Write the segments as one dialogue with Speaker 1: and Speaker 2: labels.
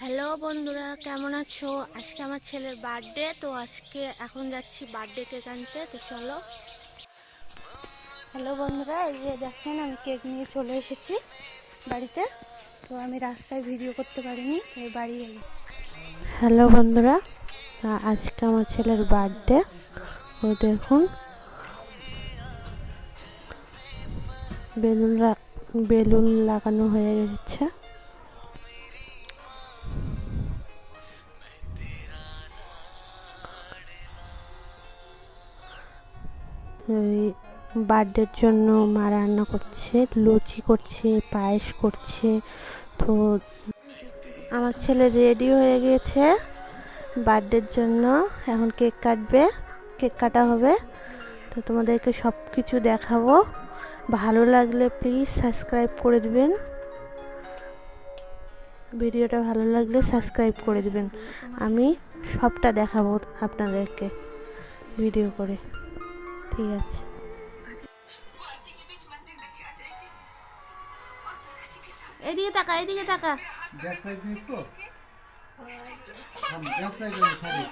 Speaker 1: Hello বন্ধুরা, কেমন আছো? আজকে আমার ছেলের বার্থডে, তো আজকে এখন যাচ্ছি বার্থডে কেক আনতে, তো চলো। হ্যালো বন্ধুরা, এই যে দেখেন আমি কেক নিয়ে চলে এসেছি বাড়িতে। তো আমি রাস্তায় ভিডিও করতে পারিনি, তাই বাড়ি এলাম হ্যালো বন্ধুরা আজকে আমার ছেলের বার্থডে। ও দেখুন বেলুন বেলুন লাগানো হয়ে গেছে। বার্থডের জন্য মা রান্না করছে, লুচি করছে, পায়েস করছে, তো আমার ছেলে রেডি হয়ে গিয়েছে বার্থডের জন্য। এখন কেক কাটবে, কেক কাটা হবে। তো তোমাদেরকে সব কিছু দেখাবো। ভালো লাগলে প্লিজ সাবস্ক্রাইব করে দিবেন। ভিডিওটা ভালো লাগলে সাবস্ক্রাইব করে দিবেন। আমি সবটা দেখাবো আপনাদেরকে ভিডিও করে। ঠিক আছে এদিকে তাকা এদিকে তাকা
Speaker 2: ব্যাক সাইড দিস তো ব্যাক সাইড দিস সরি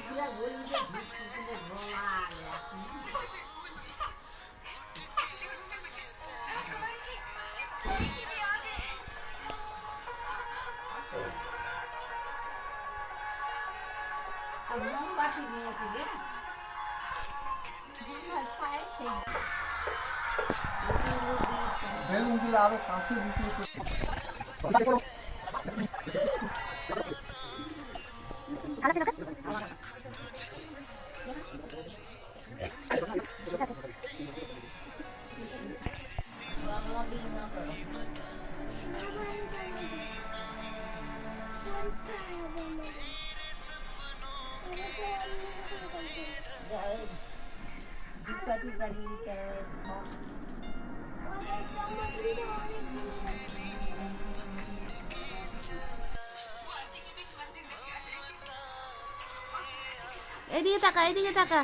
Speaker 2: বেলুনগুলো আরও কাছে দিতে তো
Speaker 1: এদিকে তাকা এদিকে তাকা